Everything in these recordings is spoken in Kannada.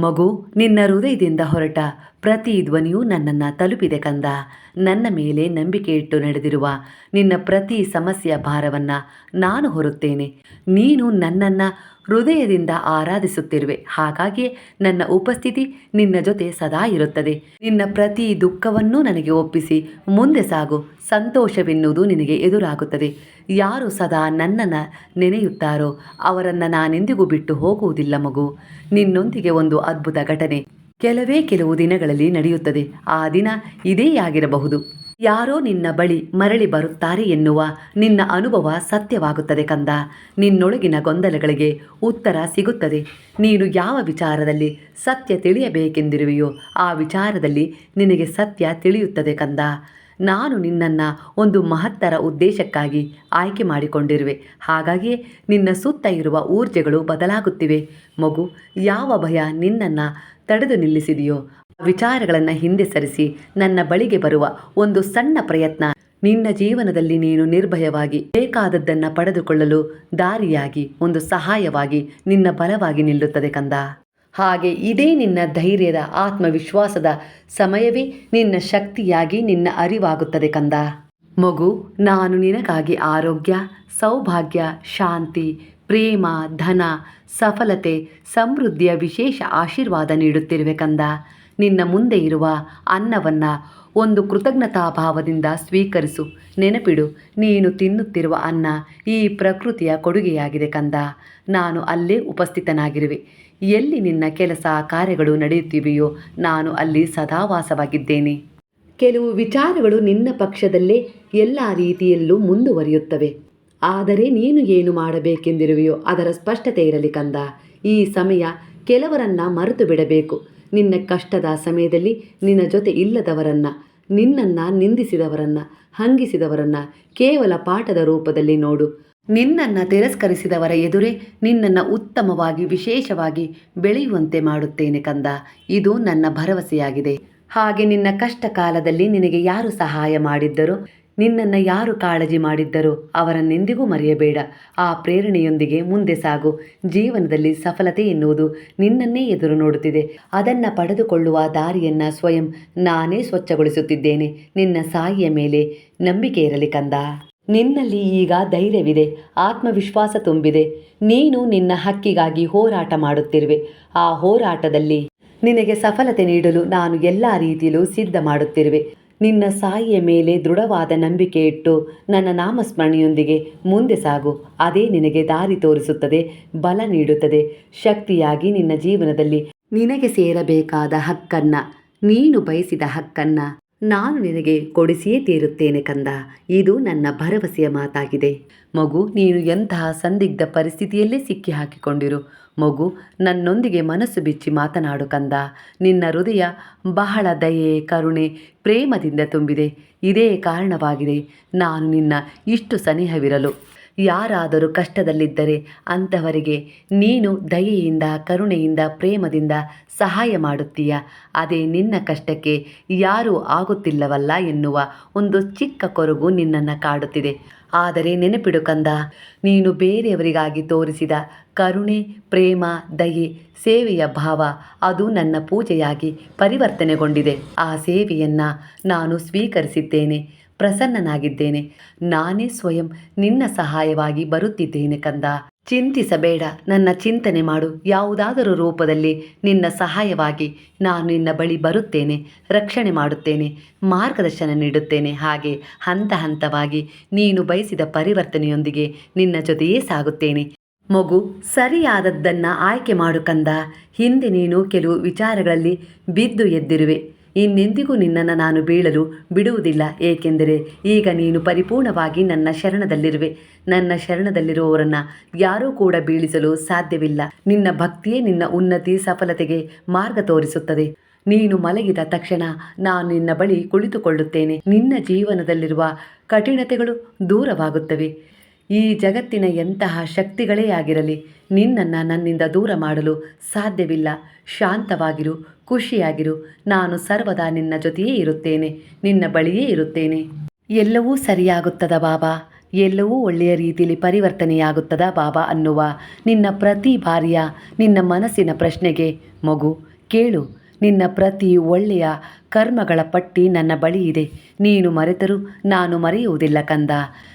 ಮಗು ನಿನ್ನ ಹೃದಯದಿಂದ ಹೊರಟ ಪ್ರತಿ ಧ್ವನಿಯೂ ನನ್ನನ್ನು ತಲುಪಿದೆ ಕಂದ. ನನ್ನ ಮೇಲೆ ನಂಬಿಕೆ ಇಟ್ಟು ನಡೆದಿರುವ ನಿನ್ನ ಪ್ರತಿ ಸಮಸ್ಯೆಯ ಭಾರವನ್ನು ನಾನು ಹೊರುತ್ತೇನೆ. ನೀನು ನನ್ನನ್ನು ಹೃದಯದಿಂದ ಆರಾಧಿಸುತ್ತಿರುವೆ. ಹಾಗಾಗಿ ನನ್ನ ಉಪಸ್ಥಿತಿ ನಿನ್ನ ಜೊತೆ ಸದಾ ಇರುತ್ತದೆ. ನಿನ್ನ ಪ್ರತಿ ದುಃಖವನ್ನೂ ನನಗೆ ಒಪ್ಪಿಸಿ ಮುಂದೆ ಸಾಗು. ಸಂತೋಷವೆನ್ನುವುದು ನಿನಗೆ ಎದುರಾಗುತ್ತದೆ. ಯಾರು ಸದಾ ನನ್ನನ್ನು ನೆನೆಯುತ್ತಾರೋ ಅವರನ್ನು ನಾನೆಂದಿಗೂ ಬಿಟ್ಟು ಹೋಗುವುದಿಲ್ಲ ಮಗು. ನಿನ್ನೊಂದಿಗೆ ಒಂದು ಅದ್ಭುತ ಘಟನೆ. ಕೆಲವೇ ಕೆಲವು ದಿನಗಳಲ್ಲಿ ನಡೆಯುತ್ತದೆ. ಆ ದಿನ ಇದೇ ಆಗಿರಬಹುದು ಯಾರೋ ನಿನ್ನ ಬಳಿ ಮರಳಿ ಬರುತ್ತಾರೆ ಎನ್ನುವ ನಿನ್ನ ಅನುಭವ ಸತ್ಯವಾಗುತ್ತದೆ ಕಂದ. ನಿನ್ನೊಳಗಿನ ಗೊಂದಲಗಳಿಗೆ ಉತ್ತರ ಸಿಗುತ್ತದೆ. ನೀನು ಯಾವ ವಿಚಾರದಲ್ಲಿ ಸತ್ಯ ತಿಳಿಯಬೇಕೆಂದಿರುವೆಯೋ ಆ ವಿಚಾರದಲ್ಲಿ ನಿನಗೆ ಸತ್ಯ ತಿಳಿಯುತ್ತದೆ ಕಂದ. ನಾನು ನಿನ್ನನ್ನು ಒಂದು ಮಹತ್ತರ ಉದ್ದೇಶಕ್ಕಾಗಿ ಆಯ್ಕೆ ಮಾಡಿಕೊಂಡಿರುವೆ. ಹಾಗಾಗಿಯೇ ನಿನ್ನ ಸುತ್ತ ಇರುವ ಊರ್ಜೆಗಳು ಬದಲಾಗುತ್ತಿವೆ. ಮಗು, ಯಾವ ಭಯ ನಿನ್ನನ್ನು ತಡೆದು ನಿಲ್ಲಿಸಿದೆಯೋ? ಆ ವಿಚಾರಗಳನ್ನು ಹಿಂದೆ ಸರಿಸಿ ನನ್ನ ಬಳಿಗೆ ಬರುವ ಒಂದು ಸಣ್ಣ ಪ್ರಯತ್ನ. ನಿನ್ನ ಜೀವನದಲ್ಲಿ ನೀನು ನಿರ್ಭಯವಾಗಿ ಬೇಕಾದದ್ದನ್ನು ಪಡೆದುಕೊಳ್ಳಲು ದಾರಿಯಾಗಿ, ಒಂದು ಸಹಾಯವಾಗಿ ನಿನ್ನ ಬಲವಾಗಿ ನಿಲ್ಲುತ್ತದೆ ಕಂದ. ಹಾಗೆ ಇದೇ ನಿನ್ನ ಧೈರ್ಯದ, ಆತ್ಮವಿಶ್ವಾಸದ ಸಮಯವೇ ನಿನ್ನ ಶಕ್ತಿಯಾಗಿ ನಿನ್ನ ಅರಿವಾಗುತ್ತದೆ ಕಂದ. ಮಗು, ನಾನು ನಿನಗಾಗಿ ಆರೋಗ್ಯ, ಸೌಭಾಗ್ಯ, ಶಾಂತಿ ಪ್ರೇಮ, ಧನ, ಸಫಲತೆ, ಸಮೃದ್ಧಿಯ ವಿಶೇಷ ಆಶೀರ್ವಾದ ನೀಡುತ್ತಿರುವೆ ಕಂದ. ನಿನ್ನ ಮುಂದೆ ಇರುವ ಅನ್ನವನ್ನು ಒಂದು ಕೃತಜ್ಞತಾ ಭಾವದಿಂದ ಸ್ವೀಕರಿಸು. ನೆನಪಿಡು, ನೀನು ತಿನ್ನುತ್ತಿರುವ ಅನ್ನ ಈ ಪ್ರಕೃತಿಯ ಕೊಡುಗೆಯಾಗಿದೆ ಕಂದ. ನಾನು ಅಲ್ಲೇ ಉಪಸ್ಥಿತನಾಗಿರುವೆ. ಎಲ್ಲಿ ನಿನ್ನ ಕೆಲಸ ಕಾರ್ಯಗಳು ನಡೆಯುತ್ತಿವೆಯೋ ನಾನು ಅಲ್ಲಿ ಸದಾವಾಸವಾಗಿದ್ದೇನೆ. ಕೆಲವು ವಿಚಾರಗಳು ನಿನ್ನ ಪಕ್ಷದಲ್ಲೇ ಎಲ್ಲ ರೀತಿಯಲ್ಲೂ ಮುಂದುವರಿಯುತ್ತವೆ. ಆದರೆ ನೀನು ಏನು ಮಾಡಬೇಕೆಂದಿರುವೆಯೋ ಅದರ ಸ್ಪಷ್ಟತೆ ಇರಲಿ ಕಂದ. ಈ ಸಮಯ ಕೆಲವರನ್ನ ಮರೆತು ಬಿಡಬೇಕು ನಿನ್ನ ಕಷ್ಟದ ಸಮಯದಲ್ಲಿ ನಿನ್ನ ಜೊತೆ ಇಲ್ಲದವರನ್ನ, ನಿನ್ನನ್ನು ನಿಂದಿಸಿದವರನ್ನ, ಹಂಗಿಸಿದವರನ್ನ ಕೇವಲ ಪಾಠದ ರೂಪದಲ್ಲಿ ನೋಡು. ನಿನ್ನನ್ನು ತಿರಸ್ಕರಿಸಿದವರ ಎದುರೇ ನಿನ್ನನ್ನು ಉತ್ತಮವಾಗಿ, ವಿಶೇಷವಾಗಿ ಬೆಳೆಯುವಂತೆ ಮಾಡುತ್ತೇನೆ ಕಂದ. ಇದು ನನ್ನ ಭರವಸೆಯಾಗಿದೆ. ಹಾಗೆ ನಿನ್ನ ಕಷ್ಟ ಕಾಲದಲ್ಲಿ ನಿನಗೆ ಯಾರು ಸಹಾಯ ಮಾಡಿದ್ದರೋ? ನಿನ್ನನ್ನು ಯಾರು ಕಾಳಜಿ ಮಾಡಿದ್ದರೋ ಅವರನ್ನೆಂದಿಗೂ ಮರೆಯಬೇಡ. ಆ ಪ್ರೇರಣೆಯೊಂದಿಗೆ ಮುಂದೆ ಸಾಗು. ಜೀವನದಲ್ಲಿ ಸಫಲತೆ ಎನ್ನುವುದು ನಿನ್ನನ್ನೇ ಎದುರು ನೋಡುತ್ತಿದೆ. ಅದನ್ನು ಪಡೆದುಕೊಳ್ಳುವ ದಾರಿಯನ್ನು ಸ್ವಯಂ ನಾನೇ ಸ್ವಚ್ಛಗೊಳಿಸುತ್ತಿದ್ದೇನೆ. ನಿನ್ನ ಸಾಯಿಯ ಮೇಲೆ ನಂಬಿಕೆ ಇರಲಿ ಕಂದ. ನಿನ್ನಲ್ಲಿ ಈಗ ಧೈರ್ಯವಿದೆ. ಆತ್ಮವಿಶ್ವಾಸ ತುಂಬಿದೆ. ನೀನು ನಿನ್ನ ಹಕ್ಕಿಗಾಗಿ ಹೋರಾಟ ಮಾಡುತ್ತಿರುವೆ. ಆ ಹೋರಾಟದಲ್ಲಿ ನಿನಗೆ ಸಫಲತೆ ನೀಡಲು ನಾನು ಎಲ್ಲ ರೀತಿಯಲ್ಲೂ ಸಿದ್ಧ ಮಾಡುತ್ತಿರುವೆ ನಿನ್ನ ಸಾಯಿಯ ಮೇಲೆ ದೃಢವಾದ ನಂಬಿಕೆ ಇಟ್ಟು ನನ್ನ ನಾಮಸ್ಮರಣೆಯೊಂದಿಗೆ ಮುಂದೆ ಸಾಗು. ಅದೇ ನಿನಗೆ ದಾರಿ ತೋರಿಸುತ್ತದೆ, ಬಲ ನೀಡುತ್ತದೆ. ಶಕ್ತಿಯಾಗಿ ನಿನ್ನ ಜೀವನದಲ್ಲಿ ನಿನಗೆ ಸೇರಬೇಕಾದ ಹಕ್ಕನ್ನ, ನೀನು ಬಯಸಿದ ಹಕ್ಕನ್ನ ನಾನು ನಿನಗೆ ಕೊಡಿಸಿಯೇ ತೀರುತ್ತೇನೆ ಕಂದ. ಇದು ನನ್ನ ಭರವಸೆಯ ಮಾತಾಗಿದೆ. ಮಗು, ನೀನು ಎಂತಹ ಸಂದಿಗ್ಧ ಪರಿಸ್ಥಿತಿಯಲ್ಲೇ ಸಿಕ್ಕಿ ಹಾಕಿಕೊಂಡಿರು ಮಗು, ನನ್ನೊಂದಿಗೆ ಮನಸ್ಸು ಬಿಚ್ಚಿ ಮಾತನಾಡು ಕಂದ. ನಿನ್ನ ಹೃದಯ ಬಹಳ ದಯೆ, ಕರುಣೆ, ಪ್ರೇಮದಿಂದ ತುಂಬಿದೆ. ಇದೇ ಕಾರಣವಾಗಿದೆ ನಾನು ನಿನ್ನ ಇಷ್ಟು ಸನಿಹವಿರಲು. ಯಾರಾದರೂ ಕಷ್ಟದಲ್ಲಿದ್ದರೆ ಅಂಥವರಿಗೆ ನೀನು ದಯೆಯಿಂದ, ಕರುಣೆಯಿಂದ, ಪ್ರೇಮದಿಂದ ಸಹಾಯ ಮಾಡುತ್ತೀಯ. ಅದೇ ನಿನ್ನ ಕಷ್ಟಕ್ಕೆ ಯಾರೂ ಆಗುತ್ತಿಲ್ಲವಲ್ಲ ಎನ್ನುವ ಒಂದು ಚಿಕ್ಕ ಕೊರಗು ನಿನ್ನನ್ನು ಕಾಡುತ್ತಿದೆ. ಆದರೆ ನೆನಪಿಡು ಕಂದ, ನೀನು ಬೇರೆಯವರಿಗಾಗಿ ತೋರಿಸಿದ ಕರುಣೆ, ಪ್ರೇಮ, ದಯೆ, ಸೇವೆಯ ಭಾವ ಅದು ನನ್ನ ಪೂಜೆಯಾಗಿ ಪರಿವರ್ತನೆಗೊಂಡಿದೆ. ಆ ಸೇವೆಯನ್ನು ನಾನು ಸ್ವೀಕರಿಸಿದ್ದೇನೆ. ಪ್ರಸನ್ನನಾಗಿದ್ದೇನೆ. ನಾನೇ ಸ್ವಯಂ ನಿನ್ನ ಸಹಾಯವಾಗಿ ಬರುತ್ತಿದ್ದೇನೆ ಕಂದ. ಚಿಂತಿಸಬೇಡ, ನನ್ನ ಚಿಂತನೆ ಮಾಡು. ಯಾವುದಾದರೂ ರೂಪದಲ್ಲಿ ನಿನ್ನ ಸಹಾಯವಾಗಿ ನಾನು ನಿನ್ನ ಬಳಿ ಬರುತ್ತೇನೆ, ರಕ್ಷಣೆ ಮಾಡುತ್ತೇನೆ, ಮಾರ್ಗದರ್ಶನ ನೀಡುತ್ತೇನೆ. ಹಾಗೆ ಹಂತ ಹಂತವಾಗಿ ನೀನು ಬಯಸಿದ ಪರಿವರ್ತನೆಯೊಂದಿಗೆ ನಿನ್ನ ಜೊತೆಯೇ ಸಾಗುತ್ತೇನೆ. ಮಗು, ಸರಿಯಾದದ್ದನ್ನು ಆಯ್ಕೆ ಮಾಡು ಕಂದ. ಹಿಂದೆ ನೀನು ಕೆಲವು ವಿಚಾರಗಳಲ್ಲಿ ಬಿದ್ದು ಎದ್ದಿರುವೆ. ಇನ್ನೆಂದಿಗೂ ನಿನ್ನನ್ನು ನಾನು ಬೀಳಲು ಬಿಡುವುದಿಲ್ಲ, ಏಕೆಂದರೆ ಈಗ ನೀನು ಪರಿಪೂರ್ಣವಾಗಿ ನನ್ನ ಶರಣದಲ್ಲಿರುವೆ. ನನ್ನ ಶರಣದಲ್ಲಿರುವವರನ್ನು ಯಾರೂ ಕೂಡ ಬೀಳಿಸಲು ಸಾಧ್ಯವಿಲ್ಲ. ನಿನ್ನ ಭಕ್ತಿಯೇ ನಿನ್ನ ಉನ್ನತಿ ಸಫಲತೆಗೆ ಮಾರ್ಗ ತೋರಿಸುತ್ತದೆ. ನೀನು ಮಲಗಿದ ತಕ್ಷಣ ನಾನು ನಿನ್ನ ಬಳಿ ಕುಳಿತುಕೊಳ್ಳುತ್ತೇನೆ. ನಿನ್ನ ಜೀವನದಲ್ಲಿರುವ ಕಠಿಣತೆಗಳು ದೂರವಾಗುತ್ತವೆ. ಈ ಜಗತ್ತಿನ ಎಂತಹ ಶಕ್ತಿಗಳೇ ಆಗಿರಲಿ, ನಿನ್ನನ್ನು ನನ್ನಿಂದ ದೂರ ಮಾಡಲು ಸಾಧ್ಯವಿಲ್ಲ. ಶಾಂತವಾಗಿರು ಖುಷಿಯಾಗಿರು. ನಾನು ಸರ್ವದಾ ನಿನ್ನ ಜೊತೆಯೇ ಇರುತ್ತೇನೆ, ನಿನ್ನ ಬಳಿಯೇ ಇರುತ್ತೇನೆ. ಎಲ್ಲವೂ ಸರಿಯಾಗುತ್ತದ ಬಾಬಾ? ಎಲ್ಲವೂ ಒಳ್ಳೆಯ ರೀತಿಯಲ್ಲಿ ಪರಿವರ್ತನೆಯಾಗುತ್ತದ ಬಾಬಾ ಅನ್ನುವ ನಿನ್ನ ಪ್ರತಿ ಬಾರಿಯ ನಿನ್ನ ಮನಸ್ಸಿನ ಪ್ರಶ್ನೆಗೆ, ಮಗು, ಕೇಳು. ನಿನ್ನ ಪ್ರತಿ ಒಳ್ಳೆಯ ಕರ್ಮಗಳ ಪಟ್ಟಿ ನನ್ನ ಬಳಿ ಇದೆ. ನೀನು ಮರೆತರೂ ನಾನು ಮರೆಯುವುದಿಲ್ಲ ಕಂದ.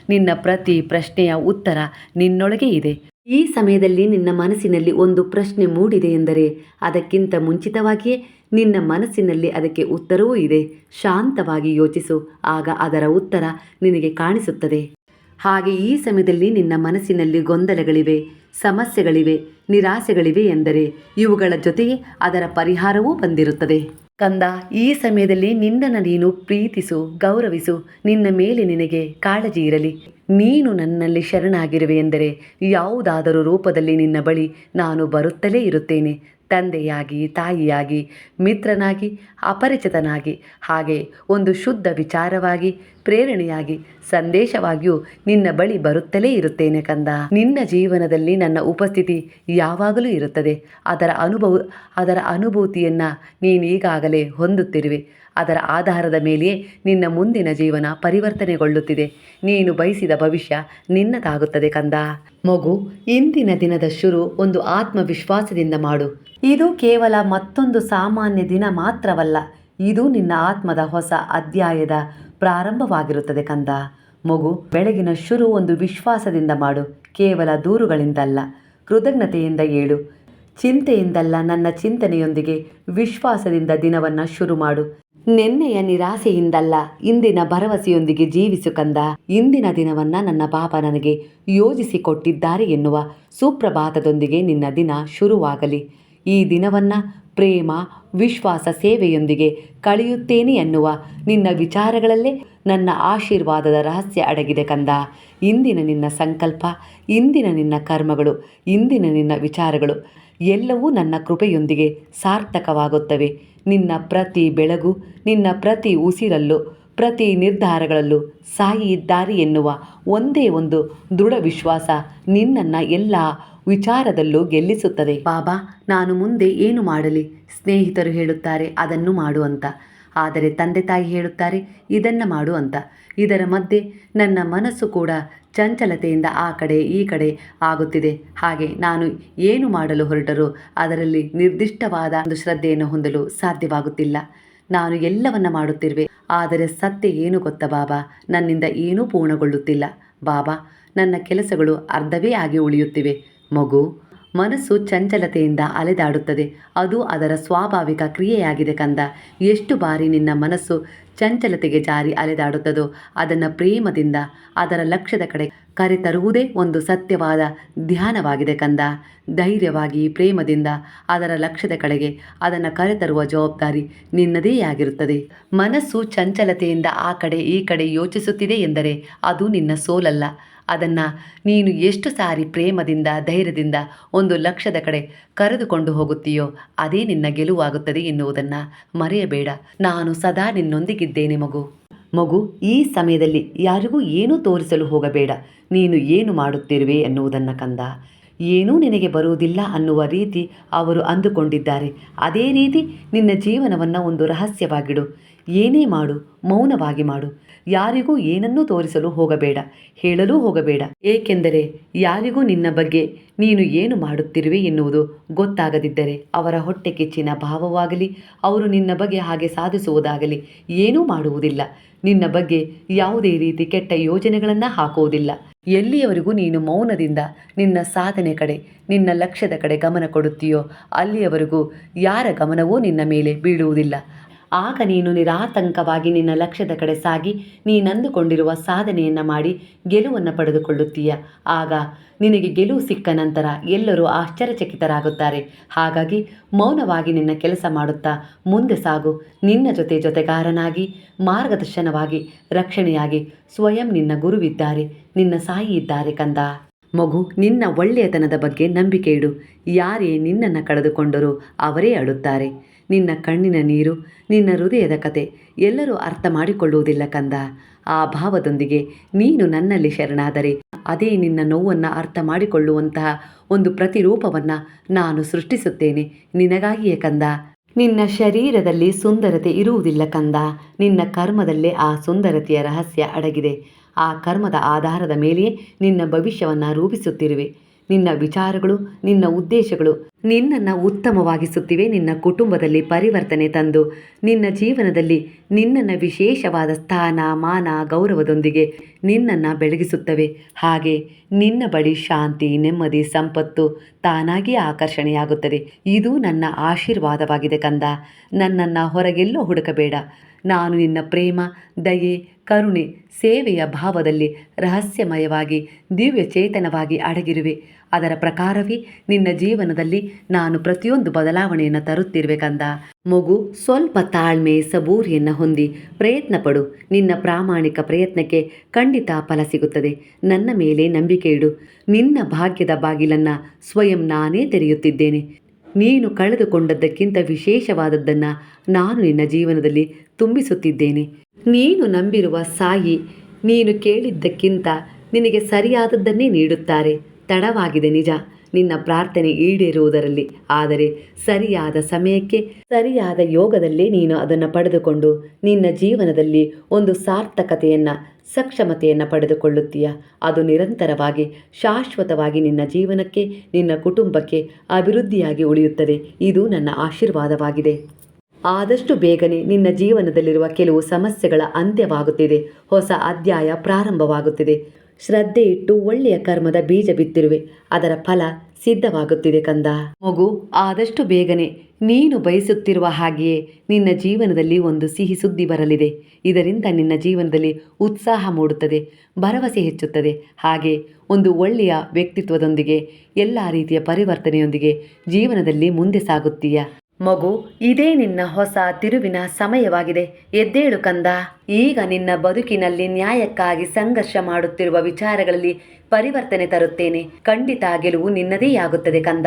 ನಿನ್ನ ಪ್ರತಿ ಪ್ರಶ್ನೆಯ ಉತ್ತರ ನಿನ್ನೊಳಗೆ ಇದೆ. ಈ ಸಮಯದಲ್ಲಿ ನಿನ್ನ ಮನಸ್ಸಿನಲ್ಲಿ ಒಂದು ಪ್ರಶ್ನೆ ಮೂಡಿದೆ ಎಂದರೆ ಅದಕ್ಕಿಂತ ಮುಂಚಿತವಾಗಿಯೇ ನಿನ್ನ ಮನಸ್ಸಿನಲ್ಲಿ ಅದಕ್ಕೆ ಉತ್ತರವೂ ಇದೆ. ಶಾಂತವಾಗಿ ಯೋಚಿಸು, ಆಗ ಅದರ ಉತ್ತರ ನಿನಗೆ ಕಾಣಿಸುತ್ತದೆ. ಹಾಗೆ ಈ ಸಮಯದಲ್ಲಿ ನಿನ್ನ ಮನಸ್ಸಿನಲ್ಲಿ ಗೊಂದಲಗಳಿವೆ, ಸಮಸ್ಯೆಗಳಿವೆ, ನಿರಾಸೆಗಳಿವೆ ಎಂದರೆ ಇವುಗಳ ಜೊತೆಗೆ ಅದರ ಪರಿಹಾರವೂ ಬಂದಿರುತ್ತದೆ. ಕಂದ, ಈ ಸಮಯದಲ್ಲಿ ನಿನ್ನನ್ನು ನೀನು ಪ್ರೀತಿಸು, ಗೌರವಿಸು. ನಿನ್ನ ಮೇಲೆ ನಿನಗೆ ಕಾಳಜಿ ಇರಲಿ. ನೀನು ನನ್ನಲ್ಲಿ ಶರಣಾಗಿರುವೆ ಎಂದರೆ ಯಾವುದಾದರೂ ರೂಪದಲ್ಲಿ ನಿನ್ನ ಬಳಿ ನಾನು ಬರುತ್ತಲೇ ಇರುತ್ತೇನೆ. ತಂದೆಯಾಗಿ, ತಾಯಿಯಾಗಿ, ಮಿತ್ರನಾಗಿ, ಅಪರಿಚಿತನಾಗಿ, ಹಾಗೆ ಒಂದು ಶುದ್ಧ ವಿಚಾರವಾಗಿ, ಪ್ರೇರಣೆಯಾಗಿ, ಸಂದೇಶವಾಗಿಯೂ ನಿನ್ನ ಬಳಿ ಬರುತ್ತಲೇ ಇರುತ್ತೇನೆ ಕಂದ. ನಿನ್ನ ಜೀವನದಲ್ಲಿ ನನ್ನ ಉಪಸ್ಥಿತಿ ಯಾವಾಗಲೂ ಇರುತ್ತದೆ. ಅದರ ಅನುಭವ, ಅದರ ಅನುಭೂತಿಯನ್ನು ನೀನೀಗಾಗಲೇ ಹೊಂದುತ್ತಿರುವೆ. ಅದರ ಆಧಾರದ ಮೇಲೆಯೇ ನಿನ್ನ ಮುಂದಿನ ಜೀವನ ಪರಿವರ್ತನೆಗೊಳ್ಳುತ್ತಿದೆ. ನೀನು ಬಯಸಿದ ಭವಿಷ್ಯ ನಿನ್ನದಾಗುತ್ತದೆ ಕಂದ. ಮಗು, ಇಂದಿನ ದಿನದ ಶುರು ಒಂದು ಆತ್ಮವಿಶ್ವಾಸದಿಂದ ಮಾಡು. ಇದು ಕೇವಲ ಮತ್ತೊಂದು ಸಾಮಾನ್ಯ ದಿನ ಮಾತ್ರವಲ್ಲ, ಇದು ನಿನ್ನ ಆತ್ಮದ ಹೊಸ ಅಧ್ಯಾಯದ ಪ್ರಾರಂಭವಾಗಿರುತ್ತದೆ ಕಂದ. ಮಗು, ಬೆಳಗಿನ ಶುರು ಒಂದು ವಿಶ್ವಾಸದಿಂದ ಮಾಡು, ಕೇವಲ ದೂರುಗಳಿಂದಲ್ಲ, ಕೃತಜ್ಞತೆಯಿಂದ ಏಳು. ಚಿಂತೆಯಿಂದಲ್ಲ ನನ್ನ ಚಿಂತನೆಯೊಂದಿಗೆ ವಿಶ್ವಾಸದಿಂದ ದಿನವನ್ನು ಶುರು ಮಾಡು. ನಿನ್ನೆಯ ನಿರಾಸೆಯಿಂದಲ್ಲ ಇಂದಿನ ಭರವಸೆಯೊಂದಿಗೆ ಜೀವಿಸು ಕಂದ. ಇಂದಿನ ದಿನವನ್ನ ನನ್ನ ಪಾಪ ನನಗೆ ಯೋಜಿಸಿಕೊಟ್ಟಿದ್ದಾರೆ ಎನ್ನುವ ಸುಪ್ರಭಾತದೊಂದಿಗೆ ನಿನ್ನ ದಿನ ಶುರುವಾಗಲಿ. ಈ ದಿನವನ್ನ ಪ್ರೇಮ, ವಿಶ್ವಾಸ, ಸೇವೆಯೊಂದಿಗೆ ಕಳೆಯುತ್ತೇನೆ ಎನ್ನುವ ನಿನ್ನ ವಿಚಾರಗಳಲ್ಲೇ ನನ್ನ ಆಶೀರ್ವಾದದ ರಹಸ್ಯ ಅಡಗಿದೆ ಕಂದ. ಇಂದಿನ ನಿನ್ನ ಸಂಕಲ್ಪ, ಇಂದಿನ ನಿನ್ನ ಕರ್ಮಗಳು, ಇಂದಿನ ನಿನ್ನ ವಿಚಾರಗಳು ಎಲ್ಲವೂ ನನ್ನ ಕೃಪೆಯೊಂದಿಗೆ ಸಾರ್ಥಕವಾಗುತ್ತವೆ. ನಿನ್ನ ಪ್ರತಿ ಬೆಳಗು, ನಿನ್ನ ಪ್ರತಿ ಉಸಿರಲ್ಲೂ, ಪ್ರತಿ ನಿರ್ಧಾರಗಳಲ್ಲೂ ಸಾಯಿ ಇದ್ದಾರೆ ಎನ್ನುವ ಒಂದೇ ಒಂದು ದೃಢ ವಿಶ್ವಾಸ ನಿನ್ನನ್ನು ಎಲ್ಲ ವಿಚಾರದಲ್ಲೂ ಗೆಲ್ಲಿಸುತ್ತದೆ. ಬಾಬಾ, ನಾನು ಮುಂದೆ ಏನು ಮಾಡಲಿ? ಸ್ನೇಹಿತರು ಹೇಳುತ್ತಾರೆ, ಅದನ್ನು ಮಾಡು ಅಂತ. ಆದರೆ ತಂದೆ ತಾಯಿ ಹೇಳುತ್ತಾರೆ, ಇದನ್ನು ಮಾಡು ಅಂತ. ಇದರ ಮಧ್ಯೆ ನನ್ನ ಮನಸ್ಸು ಕೂಡ ಚಂಚಲತೆಯಿಂದ ಆ ಕಡೆ, ಈ ಕಡೆ ಆಗುತ್ತಿದೆ. ಹಾಗೆ ನಾನು ಏನು ಮಾಡಲು ಹೊರಟರೂ, ಅದರಲ್ಲಿ ನಿರ್ದಿಷ್ಟವಾದ ಒಂದು ಶ್ರದ್ಧೆಯನ್ನು ಹೊಂದಲು ಸಾಧ್ಯವಾಗುತ್ತಿಲ್ಲ. ನಾನು ಎಲ್ಲವನ್ನ ಮಾಡುತ್ತಿರುವೆ, ಆದರೆ ಸತ್ಯ ಏನು ಗೊತ್ತ ಬಾಬಾ? ನನ್ನಿಂದ ಏನೂ ಪೂರ್ಣಗೊಳ್ಳುತ್ತಿಲ್ಲ. ಬಾಬಾ, ನನ್ನ ಕೆಲಸಗಳು ಅರ್ಧವೇ ಆಗಿ ಉಳಿಯುತ್ತಿವೆ. ಮಗು ಮನಸ್ಸು ಚಂಚಲತೆಯಿಂದ ಅಲೆದಾಡುತ್ತದೆ. ಅದು ಅದರ ಸ್ವಾಭಾವಿಕ ಕ್ರಿಯೆಯಾಗಿದೆ ಕಂದ. ಎಷ್ಟು ಬಾರಿ ನಿನ್ನ ಮನಸ್ಸು ಚಂಚಲತೆಗೆ ಜಾರಿ ಅಲೆದಾಡುತ್ತದೋ, ಅದನ್ನು ಪ್ರೇಮದಿಂದ, ಅದರ ಲಕ್ಷ್ಯದ ಕಡೆ ಕರೆತರುವುದೇ ಒಂದು ಸತ್ಯವಾದ ಧ್ಯಾನವಾಗಿದೆ ಕಂದ. ಧೈರ್ಯವಾಗಿ, ಪ್ರೇಮದಿಂದ, ಅದರ ಲಕ್ಷ್ಯದ ಕಡೆಗೆ ಅದನ್ನು ಕರೆತರುವ ಜವಾಬ್ದಾರಿ ನಿನ್ನದೇ ಆಗಿರುತ್ತದೆ ಮನಸ್ಸು ಚಂಚಲತೆಯಿಂದ ಆ ಕಡೆ ಈ ಕಡೆ ಯೋಚಿಸುತ್ತಿದೆ ಎಂದರೆ ಅದು ನಿನ್ನ ಸೋಲಲ್ಲ. ಅದನ್ನು ನೀನು ಎಷ್ಟು ಸಾರಿ ಪ್ರೇಮದಿಂದ, ಧೈರ್ಯದಿಂದ ಒಂದು ಲಕ್ಷದ ಕಡೆ ಕರೆದುಕೊಂಡು ಹೋಗುತ್ತೀಯೋ ಅದೇ ನಿನ್ನ ಗೆಲುವಾಗುತ್ತದೆ ಎನ್ನುವುದನ್ನು ಮರೆಯಬೇಡ. ನಾನು ಸದಾ ನಿನ್ನೊಂದಿಗಿದ್ದೇನೆ ಮಗು. ಮಗು, ಈ ಸಮಯದಲ್ಲಿ ಯಾರಿಗೂ ಏನೂ ತೋರಿಸಲು ಹೋಗಬೇಡ. ನೀನು ಏನು ಮಾಡುತ್ತಿರುವೆ ಎನ್ನುವುದನ್ನು ಕಂದ. ಏನೂ ನಿನಗೆ ಬರುವುದಿಲ್ಲ ಅನ್ನುವ ರೀತಿ ಅವರು ಅಂದುಕೊಂಡಿದ್ದಾರೆ. ಅದೇ ರೀತಿ ನಿನ್ನ ಜೀವನವನ್ನು ಒಂದು ರಹಸ್ಯವಾಗಿಡು. ಏನೇ ಮಾಡು, ಮೌನವಾಗಿ ಮಾಡು. ಯಾರಿಗೂ ಏನನ್ನೂ ತೋರಿಸಲು ಹೋಗಬೇಡ, ಹೇಳಲೂ ಹೋಗಬೇಡ. ಏಕೆಂದರೆ ಯಾರಿಗೂ ನಿನ್ನ ಬಗ್ಗೆ ನೀನು ಏನು ಮಾಡುತ್ತಿರುವೆ ಎನ್ನುವುದು ಗೊತ್ತಾಗದಿದ್ದರೆ ಅವರ ಹೊಟ್ಟೆ ಕಿಚ್ಚಿನ ಭಾವವಾಗಲಿ, ಅವರು ನಿನ್ನ ಬಗ್ಗೆ ಹಾಗೆ ಸಾಧಿಸುವುದಾಗಲಿ ಏನೂ ಮಾಡುವುದಿಲ್ಲ. ನಿನ್ನ ಬಗ್ಗೆ ಯಾವುದೇ ರೀತಿ ಕೆಟ್ಟ ಯೋಜನೆಗಳನ್ನು ಹಾಕುವುದಿಲ್ಲ. ಎಲ್ಲಿಯವರೆಗೂ ನೀನು ಮೌನದಿಂದ ನಿನ್ನ ಸಾಧನೆ ಕಡೆ, ನಿನ್ನ ಲಕ್ಷ್ಯದ ಕಡೆ ಗಮನ ಕೊಡುತ್ತೀಯೋ, ಅಲ್ಲಿಯವರೆಗೂ ಯಾರ ಗಮನವೂ ನಿನ್ನ ಮೇಲೆ ಬೀಳುವುದಿಲ್ಲ. ಆಗ ನೀನು ನಿರಾತಂಕವಾಗಿ ನಿನ್ನ ಲಕ್ಷ್ಯದ ಕಡೆ ಸಾಗಿ ನೀನಂದುಕೊಂಡಿರುವ ಸಾಧನೆಯನ್ನು ಮಾಡಿ ಗೆಲುವನ್ನು ಪಡೆದುಕೊಳ್ಳುತ್ತೀಯ. ಆಗ ನಿನಗೆ ಗೆಲುವು ಸಿಕ್ಕ ನಂತರ ಎಲ್ಲರೂ ಆಶ್ಚರ್ಯಚಕಿತರಾಗುತ್ತಾರೆ. ಹಾಗಾಗಿ ಮೌನವಾಗಿ ನಿನ್ನ ಕೆಲಸ ಮಾಡುತ್ತಾ ಮುಂದೆ ಸಾಗು. ನಿನ್ನ ಜೊತೆ ಜೊತೆಗಾರನಾಗಿ, ಮಾರ್ಗದರ್ಶನವಾಗಿ, ರಕ್ಷಣೆಯಾಗಿ ಸ್ವಯಂ ನಿನ್ನ ಗುರುವಿದ್ದಾರೆ, ನಿನ್ನ ಸಾಯಿ ಇದ್ದಾರೆ ಕಂದ. ಮಗು, ನಿನ್ನ ಒಳ್ಳೆಯತನದ ಬಗ್ಗೆ ನಂಬಿಕೆ ಇಡು. ಯಾರೇ ನಿನ್ನನ್ನು ಕಳೆದುಕೊಂಡರೂ ಅವರೇ ಅಳುತ್ತಾರೆ. ನಿನ್ನ ಕಣ್ಣಿನ ನೀರು, ನಿನ್ನ ಹೃದಯದ ಕತೆ ಎಲ್ಲರೂ ಅರ್ಥ ಮಾಡಿಕೊಳ್ಳುವುದಿಲ್ಲ ಕಂದ. ಆ ಭಾವದೊಂದಿಗೆ ನೀನು ನನ್ನಲ್ಲಿ ಶರಣಾದರೆ ಅದೇ ನಿನ್ನ ನೋವನ್ನು ಅರ್ಥ ಮಾಡಿಕೊಳ್ಳುವಂತಹ ಒಂದು ಪ್ರತಿರೂಪವನ್ನು ನಾನು ಸೃಷ್ಟಿಸುತ್ತೇನೆ ನಿನಗಾಗಿಯೇ ಕಂದ. ನಿನ್ನ ಶರೀರದಲ್ಲಿ ಸುಂದರತೆ ಇರುವುದಿಲ್ಲ ಕಂದ. ನಿನ್ನ ಕರ್ಮದಲ್ಲೇ ಆ ಸುಂದರತೆಯ ರಹಸ್ಯ ಅಡಗಿದೆ. ಆ ಕರ್ಮದ ಆಧಾರದ ಮೇಲೆಯೇ ನಿನ್ನ ಭವಿಷ್ಯವನ್ನು ರೂಪಿಸುತ್ತಿರುವೆ. ನಿನ್ನ ವಿಚಾರಗಳು, ನಿನ್ನ ಉದ್ದೇಶಗಳು ನಿನ್ನನ್ನು ಉತ್ತಮವಾಗಿಸುತ್ತಿವೆ, ನಿನ್ನ ಕುಟುಂಬದಲ್ಲಿ ಪರಿವರ್ತನೆ ತಂದು, ನಿನ್ನ ಜೀವನದಲ್ಲಿ ನಿನ್ನನ್ನು ವಿಶೇಷವಾದ ಸ್ಥಾನ, ಮಾನ, ಗೌರವದೊಂದಿಗೆ ನಿನ್ನನ್ನು ಬೆಳಗಿಸುತ್ತವೆ. ಹಾಗೆ ನಿನ್ನ ಬಳಿ ಶಾಂತಿ, ನೆಮ್ಮದಿ, ಸಂಪತ್ತು ತಾನಾಗಿಯೇ ಆಕರ್ಷಣೆಯಾಗುತ್ತದೆ. ಇದು ನನ್ನ ಆಶೀರ್ವಾದವಾಗಿದೆ ಕಂದ. ನನ್ನನ್ನು ಹೊರಗೆಲ್ಲೋ ಹುಡುಕಬೇಡ. ನಾನು ನಿನ್ನ ಪ್ರೇಮ, ದಯೆ, ಕರುಣೆ, ಸೇವೆಯ ಭಾವದಲ್ಲಿ ರಹಸ್ಯಮಯವಾಗಿ ದಿವ್ಯ ಚೇತನವಾಗಿ ಅಡಗಿರುವೆ. ಅದರ ಪ್ರಕಾರವೇ ನಿನ್ನ ಜೀವನದಲ್ಲಿ ನಾನು ಪ್ರತಿಯೊಂದು ಬದಲಾವಣೆಯನ್ನು ತರುತ್ತಿರುವೆ ಕಂದ ಮಗು, ಸ್ವಲ್ಪ ತಾಳ್ಮೆ ಸಬೂರಿಯನ್ನು ಹೊಂದಿ ಪ್ರಯತ್ನ ಪಡು ನಿನ್ನ ಪ್ರಾಮಾಣಿಕ ಪ್ರಯತ್ನಕ್ಕೆ ಖಂಡಿತ ಫಲ ಸಿಗುತ್ತದೆ. ನನ್ನ ಮೇಲೆ ನಂಬಿಕೆ ಇಡು. ನಿನ್ನ ಭಾಗ್ಯದ ಬಾಗಿಲನ್ನು ಸ್ವಯಂ ನಾನೇ ತೆರೆಯುತ್ತಿದ್ದೇನೆ. ನೀನು ಕಳೆದುಕೊಂಡದ್ದಕ್ಕಿಂತ ವಿಶೇಷವಾದದ್ದನ್ನು ನಾನು ನಿನ್ನ ಜೀವನದಲ್ಲಿ ತುಂಬಿಸುತ್ತಿದ್ದೇನೆ. ನೀನು ನಂಬಿರುವ ಸಾಯಿ, ನೀನು ಕೇಳಿದ್ದಕ್ಕಿಂತ ನಿನಗೆ ಸರಿಯಾದದ್ದನ್ನೇ ನೀಡುತ್ತಾರೆ. ತಡವಾಗಿದೆ ನಿಜ. ನಿನ್ನ ಪ್ರಾರ್ಥನೆ ಈಡೇರುವುದರಲ್ಲಿ. ಆದರೆ ಸರಿಯಾದ ಸಮಯಕ್ಕೆ ಸರಿಯಾದ ಯೋಗದಲ್ಲೇ ನೀನು ಅದನ್ನು ಪಡೆದುಕೊಂಡು ನಿನ್ನ ಜೀವನದಲ್ಲಿ ಒಂದು ಸಾರ್ಥಕತೆಯನ್ನು, ಸಕ್ಷಮತೆಯನ್ನು ಪಡೆದುಕೊಳ್ಳುತ್ತೀಯ. ಅದು ನಿರಂತರವಾಗಿ, ಶಾಶ್ವತವಾಗಿ ನಿನ್ನ ಜೀವನಕ್ಕೆ, ನಿನ್ನ ಕುಟುಂಬಕ್ಕೆ ಅಭಿವೃದ್ಧಿಯಾಗಿ ಉಳಿಯುತ್ತದೆ. ಇದು ನನ್ನ ಆಶೀರ್ವಾದವಾಗಿದೆ. ಆದಷ್ಟು ಬೇಗನೆ ನಿನ್ನ ಜೀವನದಲ್ಲಿರುವ ಕೆಲವು ಸಮಸ್ಯೆಗಳ ಅಂತ್ಯವಾಗುತ್ತಿದೆ. ಹೊಸ ಅಧ್ಯಾಯ ಪ್ರಾರಂಭವಾಗುತ್ತಿದೆ. ಶ್ರದ್ಧೆ ಇಟ್ಟು ಒಳ್ಳೆಯ ಕರ್ಮದ ಬೀಜ ಬಿತ್ತಿರುವೆ. ಅದರ ಫಲ ಸಿದ್ಧವಾಗುತ್ತಿದೆ ಕಂದ. ಮಗು, ಆದಷ್ಟು ಬೇಗನೆ. ನೀನು ಬಯಸುತ್ತಿರುವ ಹಾಗೆಯೇ ನಿನ್ನ ಜೀವನದಲ್ಲಿ ಒಂದು ಸಿಹಿ ಸುದ್ದಿ ಬರಲಿದೆ. ಇದರಿಂದ ನಿನ್ನ ಜೀವನದಲ್ಲಿ ಉತ್ಸಾಹ ಮೂಡುತ್ತದೆ, ಭರವಸೆ ಹೆಚ್ಚುತ್ತದೆ. ಹಾಗೆ ಒಂದು ಒಳ್ಳೆಯ ವ್ಯಕ್ತಿತ್ವದೊಂದಿಗೆ, ಎಲ್ಲ ರೀತಿಯ ಪರಿವರ್ತನೆಯೊಂದಿಗೆ ಜೀವನದಲ್ಲಿ ಮುಂದೆ ಸಾಗುತ್ತೀಯ? ಮಗು, ಇದೇ ನಿನ್ನ ಹೊಸ ತಿರುವಿನ ಸಮಯವಾಗಿದೆ. ಎದ್ದೇಳು ಕಂದ. ಈಗ ನಿನ್ನ ಬದುಕಿನಲ್ಲಿ ನ್ಯಾಯಕ್ಕಾಗಿ ಸಂಘರ್ಷ ಮಾಡುತ್ತಿರುವ ವಿಚಾರಗಳಲ್ಲಿ ಪರಿವರ್ತನೆ ತರುತ್ತೇನೆ. ಖಂಡಿತ ಗೆಲುವು ನಿನ್ನದೇ ಆಗುತ್ತದೆ ಕಂದ.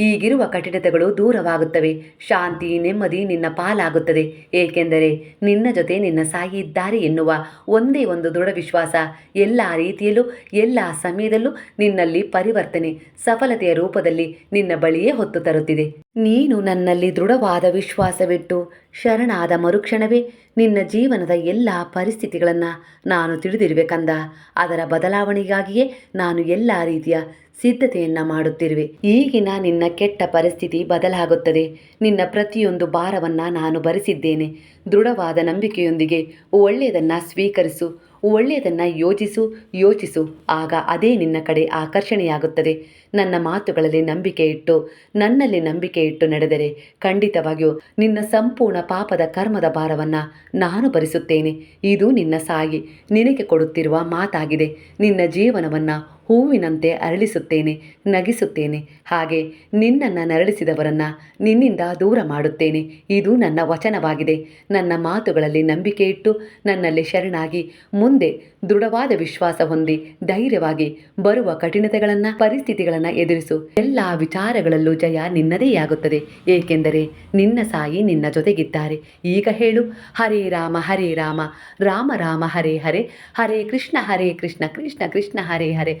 ಈಗಿರುವ ಕಠಿಣತೆಗಳು ದೂರವಾಗುತ್ತವೆ. ಶಾಂತಿ, ನೆಮ್ಮದಿ ನಿನ್ನ ಪಾಲಾಗುತ್ತದೆ. ಏಕೆಂದರೆ ನಿನ್ನ ಜೊತೆ ನಿನ್ನ ಸಾಯಿ ಇದ್ದಾರೆ ಎನ್ನುವ ಒಂದೇ ಒಂದು ದೃಢ ವಿಶ್ವಾಸ ಎಲ್ಲ ರೀತಿಯಲ್ಲೂ, ಎಲ್ಲ ಸಮಯದಲ್ಲೂ ನಿನ್ನಲ್ಲಿ ಪರಿವರ್ತನೆ, ಸಫಲತೆಯ ರೂಪದಲ್ಲಿ ನಿನ್ನ ಬಳಿಯೇ ಹೊತ್ತು ತರುತ್ತಿದೆ. ನೀನು ನನ್ನಲ್ಲಿ ದೃಢವಾದ ವಿಶ್ವಾಸವಿಟ್ಟು ಶರಣಾದ ಮರುಕ್ಷಣವೇ ನಿನ್ನ ಜೀವನದ ಎಲ್ಲ ಪರಿಸ್ಥಿತಿಗಳನ್ನು ನಾನು ತಿಳಿದಿರುವೆ ಕಂದ. ಅದರ ಬದಲಾವಣೆಗಾಗಿಯೇ ನಾನು ಎಲ್ಲ ರೀತಿಯ ಸಿದ್ಧತೆಯನ್ನು ಮಾಡುತ್ತಿರುವೆ. ಈಗಿನ ನಿನ್ನ ಕೆಟ್ಟ ಪರಿಸ್ಥಿತಿ ಬದಲಾಗುತ್ತದೆ. ನಿನ್ನ ಪ್ರತಿಯೊಂದು ಭಾರವನ್ನ ನಾನು ಭರಿಸಿದ್ದೇನೆ. ದೃಢವಾದ ನಂಬಿಕೆಯೊಂದಿಗೆ ಒಳ್ಳೆಯದನ್ನ ಸ್ವೀಕರಿಸು, ಒಳ್ಳೆಯದನ್ನು ಯೋಚಿಸು ಯೋಚಿಸು. ಆಗ ಅದೇ ನಿನ್ನ ಕಡೆ ಆಕರ್ಷಣೆಯಾಗುತ್ತದೆ. ನನ್ನ ಮಾತುಗಳಲ್ಲಿ ನಂಬಿಕೆ ಇಟ್ಟು, ನನ್ನಲ್ಲಿ ನಂಬಿಕೆ ಇಟ್ಟು ನಡೆದರೆ ಖಂಡಿತವಾಗಿಯೂ ನಿನ್ನ ಸಂಪೂರ್ಣ ಪಾಪದ ಕರ್ಮದ ಭಾರವನ್ನು ನಾನು ಭರಿಸುತ್ತೇನೆ. ಇದು ನಿನ್ನ ಸಾಯಿ, ನಿನಗೆ ಕೊಡುತ್ತಿರುವ ಮಾತಾಗಿದೆ. ನಿನ್ನ ಜೀವನವನ್ನು ಹೂವಿನಂತೆ ಅರಳಿಸುತ್ತೇನೆ, ನಗಿಸುತ್ತೇನೆ. ಹಾಗೆ ನಿನ್ನನ್ನು ನರಳಿಸಿದವರನ್ನು ನಿನ್ನಿಂದ ದೂರ ಮಾಡುತ್ತೇನೆ. ಇದು ನನ್ನ ವಚನವಾಗಿದೆ. ನನ್ನ ಮಾತುಗಳಲ್ಲಿ ನಂಬಿಕೆ ಇಟ್ಟು ನನ್ನಲ್ಲಿ ಶರಣಾಗಿ ಮುಂದೆ ದೃಢವಾದ ವಿಶ್ವಾಸ ಹೊಂದಿ ಧೈರ್ಯವಾಗಿ ಬರುವ ಕಠಿಣತೆಗಳನ್ನು, ಪರಿಸ್ಥಿತಿಗಳನ್ನು ಎದುರಿಸು. ಎಲ್ಲ ವಿಚಾರಗಳಲ್ಲೂ ಜಯ ನಿನ್ನದೇ ಆಗುತ್ತದೆ ಏಕೆಂದರೆ ನಿನ್ನ ಸಾಯಿ ನಿನ್ನ ಜೊತೆಗಿದ್ದಾರೆ. ಈಗ ಹೇಳು, ಹರೇ ರಾಮ ಹರೇ ರಾಮ. ರಾಮ ರಾಮ, ಹರೇ ಹರೇ. ಹರೇ ಕೃಷ್ಣ ಹರೇ ಕೃಷ್ಣ ಕೃಷ್ಣ ಕೃಷ್ಣ, ಹರೇ ಹರೇ.